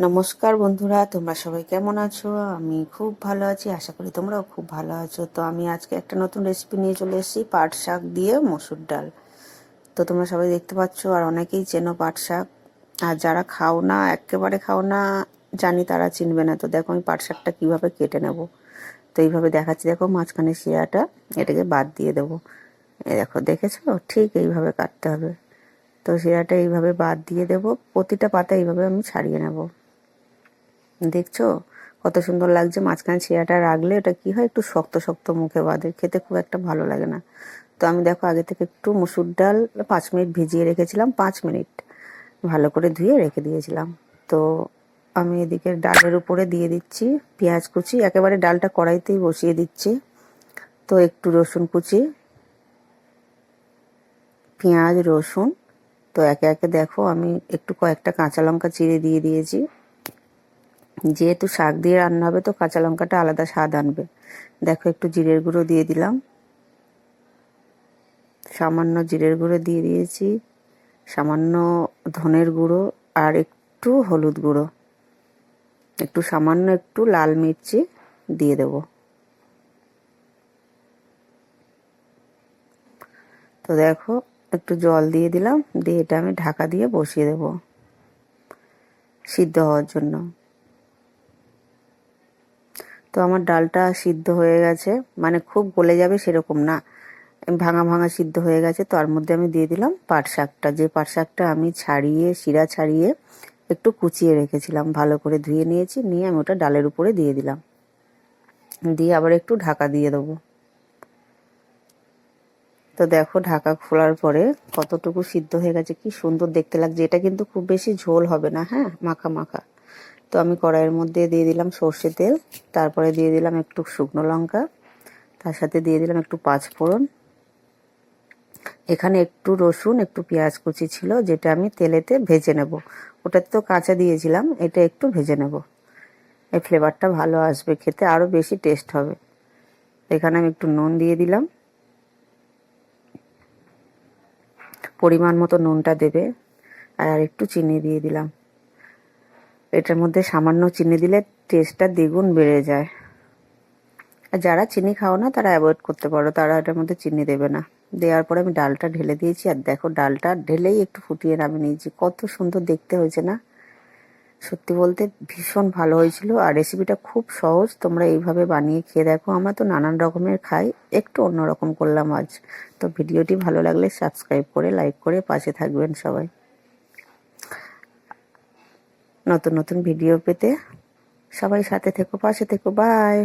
নমস্কার বন্ধুরা, তোমরা সবাই কেমন আছো? আমি খুব ভালো আছি, আশা করি তোমরাও খুব ভালো আছো। তো আমি আজকে একটা নতুন রেসিপি নিয়ে চলে এসেছি, পাট শাক দিয়ে মসুর ডাল। তো তোমরা সবাই দেখতে পাচ্ছ, আর অনেকেই চেনো পাট শাক। আর যারা খাও না, একেবারে খাও না, জানি তারা চিনবে না। তো দেখো আমি পাট শাকটা কীভাবে কেটে নেব। তো এইভাবে দেখাচ্ছি, দেখো মাঝখানে শিরাটা, এটাকে বাদ দিয়ে দেবো। এ দেখো, দেখেছ? ঠিক এইভাবে কাটতে হবে। তো শিরাটা এইভাবে বাদ দিয়ে দেবো। প্রতিটা পাতা এইভাবে আমি ছাড়িয়ে নেব। দেখছ? কত সুন্দর লাগছে। মাঝখানে ছেঁড়াটা রাখলে ওটা কি হয়? একটু শক্ত শক্ত মুখে বাঁধে। খেতে খুব একটা ভালো লাগে না। তো আমি দেখো, আগে থেকে একটু মুসুর ডাল পাঁচ মিনিট ভিজিয়ে রেখেছিলাম। পাঁচ মিনিট ভালো করে ধুয়ে রেখে দিয়েছিলাম। তো আমি এদিকে ডালের উপরে দিয়ে দিচ্ছি পেঁয়াজ কুচি। একেবারে ডালটা কড়াইতেই বসিয়ে দিচ্ছি। তো একটু রসুন কুচি, পেঁয়াজ, রসুন। তো একে একে দেখো, আমি একটু কয়েকটা কাঁচা লঙ্কা চিড়ে দিয়ে দিয়েছি। যেহেতু শাক দিয়ে রান্না হবে, তো কাঁচা লঙ্কাটা আলাদা স্বাদ আনবে। দেখো, একটু জিরের গুঁড়ো দিয়ে দিলাম। সামান্য জিরের গুঁড়ো দিয়ে দিয়েছি। সামান্য ধনের গুঁড়ো আর একটু হলুদ গুঁড়ো। একটু সামান্য একটু লাল মির্চি দিয়ে দেব। তো দেখো, একটু জল দিয়ে দিলাম। দিয়ে এটা আমি ঢাকা দিয়ে বসিয়ে দেব সিদ্ধ হওয়ার জন্য। তো আমার ডালটা সিদ্ধ হয়ে গেছে। মানে খুব গলে যাবে সেরকম না। ভাঙা ভাঙা সিদ্ধ হয়ে গেছে। তার মধ্যে আমি দিয়ে দিলাম পাট শাকটা। যে পাট শাকটা আমি ছাড়িয়ে, শিরা ছাড়িয়ে একটু কুচিয়ে রেখেছিলাম। ভালো করে ধুয়ে নিয়েছি। নিয়ে আমি ওটা ডালের উপরে দিয়ে দিলাম। দিয়ে আবার একটু ঢাকা দিয়ে দেবো। তো দেখো ঢাকা খোলার পরে কতটুকু সিদ্ধ হয়ে গেছে। কি সুন্দর দেখতে লাগছে। এটা কিন্তু খুব বেশি ঝোল হবে না হ্যাঁ? মাখা মাখা। তো আমি কড়াইয়ের মধ্যে দিয়ে দিলাম সর্ষে তেল, তারপরে দিয়ে দিলাম একটু শুকনো লঙ্কা, তার সাথে দিয়ে দিলাম একটু পাঁচফোড়ন। এখানে একটু রসুন, একটু পেঁয়াজ কুচি ছিল, যেটা আমি তেলেতে ভেজে নেব। ওটাতে তো কাঁচা দিয়েছিলাম, এটা একটু ভেজে নেব। এই ফ্লেভারটা ভালো আসবে খেতে আরও বেশি টেস্ট হবে। এখানে আমি একটু নুন দিয়ে দিলাম। পরিমাণ মতো নুনটা দেবে, আর একটু চিনি দিয়ে দিলাম। এটার মধ্যে সামান্য চিনি দিলে টেস্টটা দ্বিগুণ বেড়ে যায়। আর যারা চিনি খাও না, তারা অ্যাভয়েড করতে পারো। তারা এটার মধ্যে চিনি দেবে না। দেওয়ার পরে আমি ডালটা ঢেলে দিয়েছি। আর দেখো, ডালটা ঢেলেই একটু ফুটিয়ে নামে নিয়েছি। কত সুন্দর দেখতে হয়েছে না? সত্যি বলতে ভীষণ ভালো হয়েছিল। আর রেসিপিটা খুব সহজ। তোমরা এইভাবে বানিয়ে খেয়ে দেখো। আমরা তো নানান রকমের খাই। একটু অন্যরকম করলাম আজ। তো ভিডিওটি ভালো লাগলে সাবস্ক্রাইব করে লাইক করে পাশে থাকবেন সবাই। নতুন নতুন ভিডিও পেতে সবাই সাথে থেকো পাশে থেকো বাই